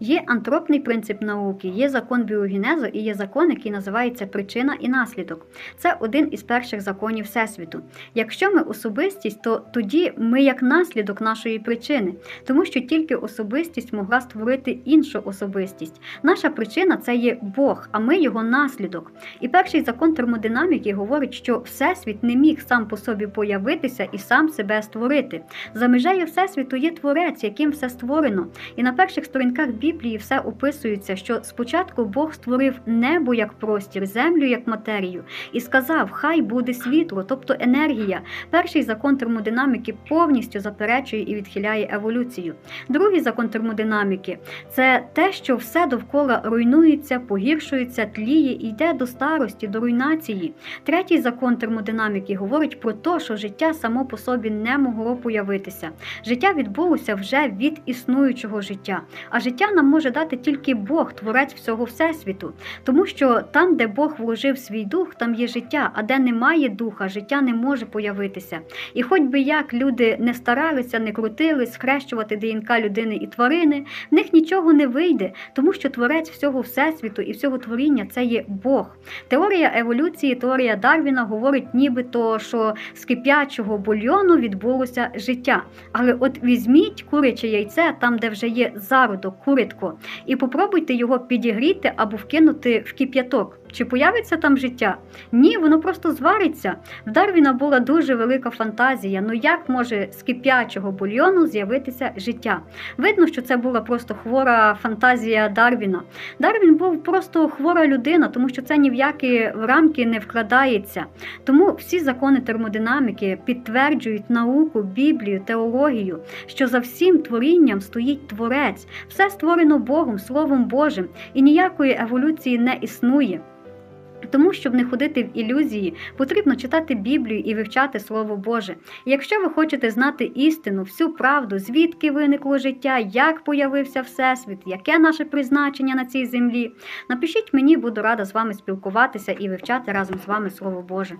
Є антропний принцип науки, є закон біогенезу і є закон, який називається причина і наслідок. Це один із перших законів Всесвіту. Якщо ми особистість, то тоді ми як наслідок нашої причини, тому що тільки особистість могла створити іншу особистість. Наша причина це є Бог, а ми його наслідок. І перший закон термодинаміки говорить, що Всесвіт не міг сам по собі появитися і сам себе створити. За межею Всесвіту є творець, яким все створено. І на перших сторінках Біблії все описується, що спочатку Бог створив небо як простір, землю як матерію, і сказав: Хай буде світло, тобто енергія. Перший закон термодинаміки повністю заперечує і відхиляє еволюцію. Другий закон термодинаміки це те, що все довкола руйнується, погіршується, тліє йде до старості, до руйнації. Третій закон термодинаміки говорить про те, що життя само по собі не могло появитися. Життя відбулося вже від існуючого життя, а життя нам може дати тільки Бог, творець всього всесвіту, тому що там, де Бог вложив свій дух, там є життя, а де немає духа, життя не може появитися. І хоч би як люди не старалися, не крутили схрещувати ДНК людини і тварини, в них нічого не вийде, тому що творець всього всесвіту і всього творіння це є Бог. Теорія еволюції, теорія Дарвіна говорить, нібито що з кип'ячого бульйону відбулося життя. Але от візьміть куряче яйце, там, де вже є зародок, куритко, і попробуйте його підігріти або вкинути в кип'яток. Чи появиться там життя? Ні, воно просто звариться. В Дарвіна була дуже велика фантазія. Ну як може з кип'ячого бульйону з'явитися життя? Видно, що це була просто хвора фантазія Дарвіна. Дарвін був просто хвора людина, тому що це ні в які рамки не вкладається. Тому всі закони термодинаміки підтверджують науку, Біблію, теологію, що за всім творінням стоїть творець, все створено Богом, Словом Божим, і ніякої еволюції не існує. Тому, щоб не ходити в ілюзії, потрібно читати Біблію і вивчати Слово Боже. Якщо ви хочете знати істину, всю правду, звідки виникло життя, як появився Всесвіт, яке наше призначення на цій землі, напишіть мені, буду рада з вами спілкуватися і вивчати разом з вами Слово Боже.